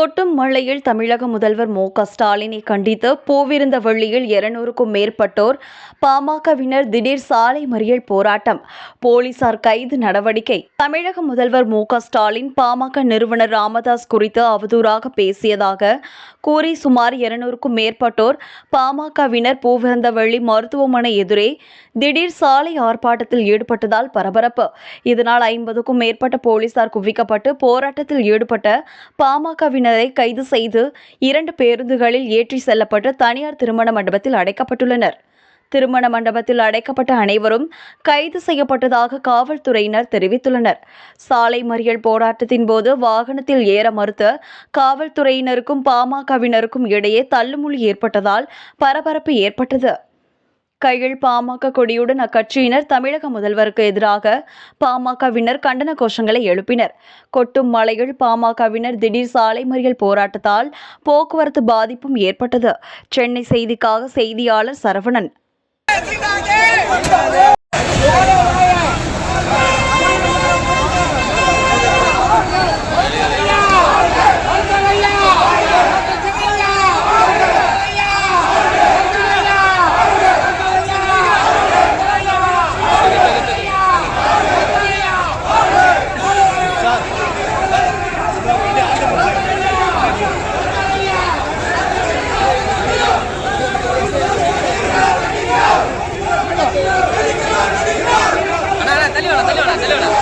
கொட்டும் மழையில் தமிழக முதல்வர் மு க ஸ்டாலினை கண்டித்து பூவிருந்த வள்ளியில் இருநூறுக்கும் மேற்பட்டோர் பாமகவினர் திடீர் சாலை மறியல் போராட்டம். போலீசார் கைது நடவடிக்கை. தமிழக முதல்வர் மு க ஸ்டாலின் பாமக நிறுவனர் ராமதாஸ் குறித்து அவதூறாக பேசியதாக கூறி சுமார் இருநூறுக்கும் மேற்பட்டோர் பாமகவினர் பூவிருந்தவள்ளி மருத்துவமனை எதிரே திடீர் சாலை ஆர்ப்பாட்டத்தில் ஈடுபட்டதால் பரபரப்பு. இதனால் ஐம்பதுக்கும் மேற்பட்ட போலீசார் குவிக்கப்பட்டு போராட்டத்தில் ஈடுபட்ட பாமகவினர் கைது செய்து இரண்டு பேருந்துகளில் ஏற்றி செல்லப்பட்டு தனியார் திருமண மண்டபத்தில் அடைக்கப்பட்டுள்ளனர். திருமண மண்டபத்தில் அடைக்கப்பட்ட அனைவரும் கைது செய்யப்பட்டதாக காவல்துறையினர் தெரிவித்துள்ளனர். சாலை மறியல் போராட்டத்தின் போது வாகனத்தில் ஏற மறுத்த காவல்துறையினருக்கும் பாமகவினருக்கும் இடையே தள்ளுமுள்ளி ஏற்பட்டதால் பரபரப்பு ஏற்பட்டது. கையில் பாமக கொடியுடன் அக்கட்சியினர் தமிழக முதல்வருக்கு எதிராக பாமகவினர் கண்டன கோஷங்களை எழுப்பினர். கொட்டும் மலையில் பாமகவினர் திடீர் சாலை மறியல் போராட்டத்தால் போக்குவரத்து பாதிப்பும் ஏற்பட்டது. சென்னை செய்திக்காக செய்தியாளர் சரவணன். celebra.